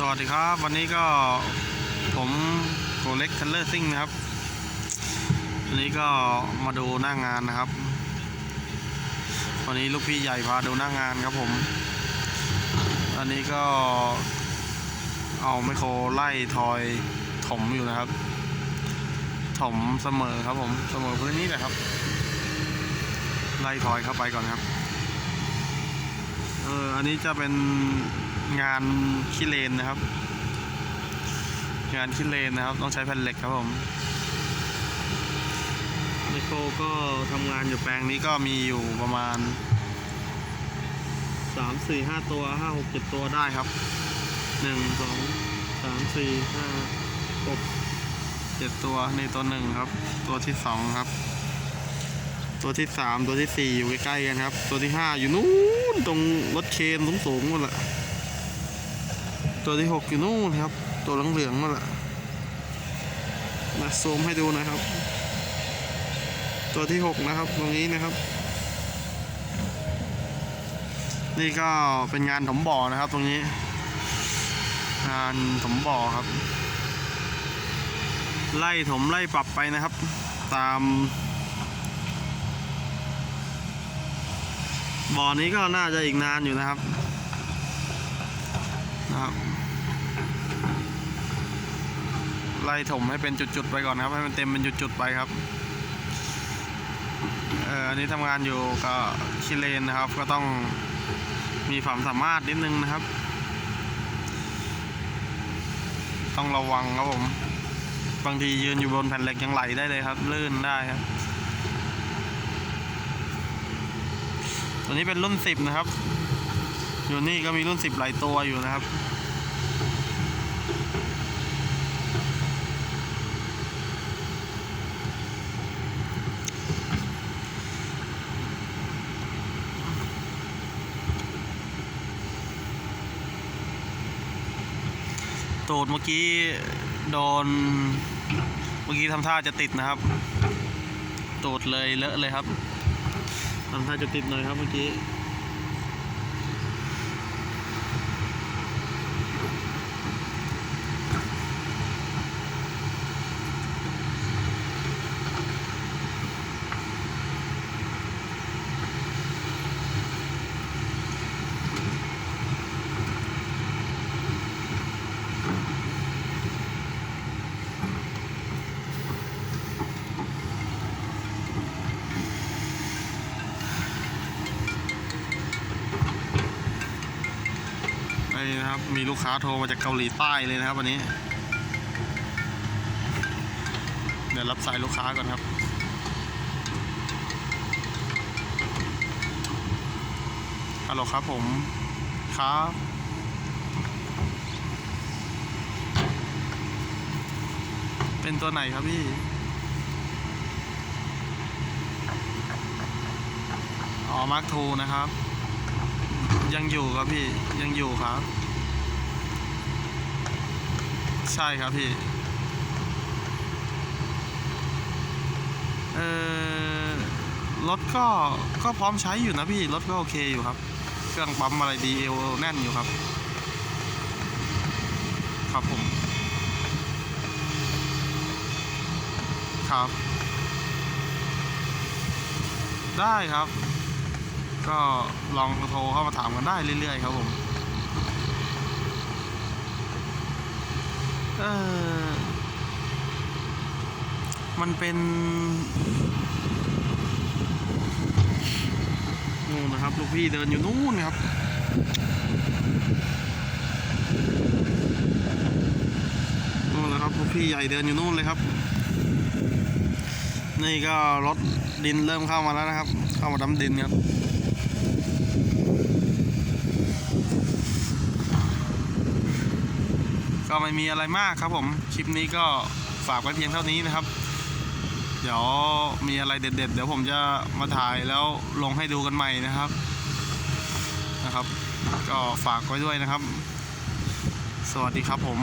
สวัสดีครับ วันนี้ก็ผมโกเล็กทันเลอร์ซิ่งนะครับวันนี้ก็มาดูหน้างงานนะครับ วันนี้ลูกพี่ใหญ่พาดูหน้างานครับผม อันนี้ก็เอาไมโครไล่ทอยถมอยู่นะครับ ถมเสมอครับผมเสมอพื้นนี้แหละครับ ไล่ทอยเข้าไปก่อนครับ เอออันนี้จะเป็นงานขี้เลนนะครับ งานขี้เลนนะครับ ต้องใช้แผ่นเหล็กครับผมไมโครก็ทำงานอยู่แปลงนี้ก็มีอยู่ประมาณสามสี่ห้าตัวห้าหกเจ็ดตัวได้ครับหนึ่งสองสามสี่ห้าหกเจ็ดตัวในตัวหนึ่งครับ ตัวที่สองครับ ตัวที่สามตัวที่สี่อยู่ใกล้ๆกันครับ ตัวที่ห้าอยู่นู้นตรงรถเคนสูงๆนั่นแหละตัวที่หกอยู่นู้นครับ ตัวเหลืองๆนั่นแหละมาซูมให้ดูนะครับ ตัวที่หกนะครับตรงนี้นะครับ นี่ก็เป็นงานถมบ่อนะครับตรงนี้ งานถมบ่อครับ ไล่ถมไล่ปรับไปนะครับ ตาม บ่อนี้ก็น่าจะอีกนานอยู่นะครับนะครับ ไล่ถมให้เป็นจุดๆไปก่อนครับ ให้มันเต็มเป็นจุดๆไปครับเอ่ออันนี้ทำงานอยู่กับชิเลนนะครับ ก็ต้องมีความสามารถนิดนึงนะครับ ต้องระวังครับผม บางทียืนอยู่บนแผ่นเหล็กยังไหลได้เลยครับ ลื่นได้ครับ ตัวนี้เป็นรุ่นสิบนะครับ อยู่นี่ก็มีรุ่นสิบหลายตัวอยู่นะครับโตดเมื่อกี้โดน เมื่อกี้ทำท่าจะติดนะครับโตดเลยเลอะเลยครับ ทำท่าจะติดหน่อยครับเมื่อกี้ นี่นะครับ มีลูกค้าโทรมาจากเกาหลีใต้เลยนะครับ วันนี้ เดี๋ยวรับสายลูกค้าก่อนครับฮัลโหลครับผมครับเป็นตัวไหนครับพี่อ๋อมาร์คทูนะครับ ยังอยู่ครับพี่ยังอยู่ครับ ใช่ครับพี่ เออรถก็ก็พร้อมใช้อยู่นะพี่ รถก็โอเคอยู่ครับ เครื่องปั๊มอะไรดีเอวแน่นอยู่ครับ ครับผม ครับ ได้ครับ ก็ลองโทรเข้ามาถามกันได้เรื่อยๆครับผม เออมันเป็นนู่นนะครับ ลูกพี่เดินอยู่นู่นครับ นู่นนะครับ ลูกพี่ใหญ่เดินอยู่นู่นเลยครับ นี่ก็รถดินเริ่มเข้ามาแล้วนะครับ เข้ามาดำดินครับ ก็ไม่มีอะไรมากครับผมคลิปนี้ก็ฝากไว้เพียงเท่านี้นะครับ เดี๋ยวมีอะไรเด็ด ๆ เดี๋ยวผมจะมาถ่ายแล้วลงให้ดูกันใหม่นะครับนะครับ ก็ฝากไว้ด้วยนะครับ สวัสดีครับผม